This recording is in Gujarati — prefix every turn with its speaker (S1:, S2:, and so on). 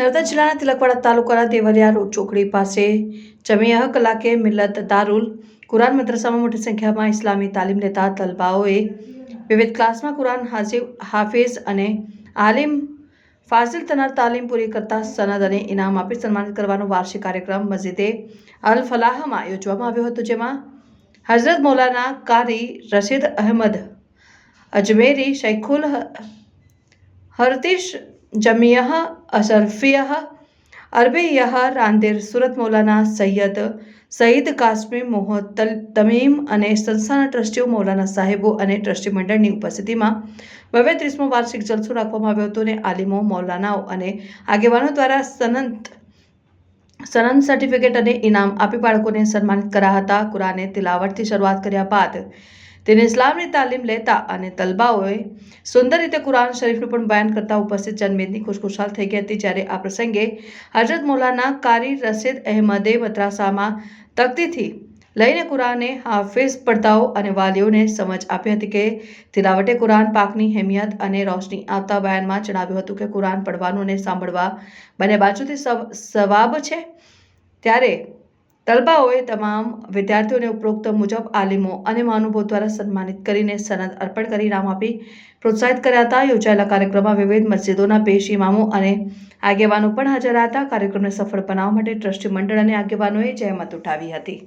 S1: નર્મદા જિલ્લાના તિલકવાડા તાલુકાના દેવરિયા રોડ ચોકડી પાસે જમીયા કલાકે મિલ્લત દારુલ કુરાન મદ્રસામાં મોટી સંખ્યામાં ઇસ્લામી તાલીમ લેતા તલબાઓએ વિવિધ ક્લાસમાં કુરાન હાજી, હાફિઝ અને આલિમ ફાઝિલ તનાર તાલીમ પૂરી કરતા સનદ અને ઇનામ આપી સન્માનિત કરવાનો વાર્ષિક કાર્યક્રમ મસ્જિદે અલ ફલાહમાં યોજવામાં આવ્યો હતો, જેમાં હઝરત મૌલાના કારી રશીદ અહેમદ અજમેરી શૈખુલ હરતિશ જમિયહ અશરફિયહ અરબિયહ રાંદેર સુરત મૌલાના સૈયદ સઈદ કાશ્મી મોહતલ તમીમ અને સંસ્થાના ટ્રસ્ટીઓ મૌલાના સાહેબો અને ટ્રસ્ટી મંડળની ઉપસ્થિતિમાં ભવ્ય ત્રીસમો વાર્ષિક જલસો રાખવામાં આવ્યો હતો અને આલિમો, મૌલાનાઓ અને આગેવાનો દ્વારા સનંત સનંદ સર્ટિફિકેટ અને ઇનામ આપી બાળકોને સન્માનિત કર્યા હતા. કુરાને તિલાવટથી શરૂઆત કર્યા બાદ તેને ઇસ્લામની તાલીમ લેતા અને તલબાઓએ સુંદર રીતે કુરાન શરીફનું પણ બયાન કરતા ઉપસ્થિત જનમેદની ખુશખુશાલ થઈ ગઈ હતી, જ્યારે આ પ્રસંગે હજરત મૌલાના કારી રશીદ અહેમદે મદ્રાસામાં તકતીથી લઈને કુરાને હાફિઝ પડતાઓ અને વાલીઓને સમજ આપી હતી કે તિલાવટે કુરાન પાકની હેમિયત અને રોશની આવતા બયાનમાં જણાવ્યું હતું કે કુરાન પડવાનું અને સાંભળવા બંને બાજુથી સવ- સવાબ છે. ત્યારે તલબાઓએ તમામ વિદ્યાર્થીઓને ઉપરોક્ત મુજબ આલિમો અને મહાનુભવો દ્વારા સન્માનિત કરીને સનદ અર્પણ કરી, નામ આપી પ્રોત્સાહિત કર્યા હતા. યોજાયેલા કાર્યક્રમમાં વિવિધ મસ્જિદોના પેશ ઇમામો અને આગેવાનો પણ હાજર હતા. કાર્યક્રમને સફળ બનાવવા માટે ટ્રસ્ટી મંડળ અને આગેવાનોએ જહેમત ઉઠાવી હતી.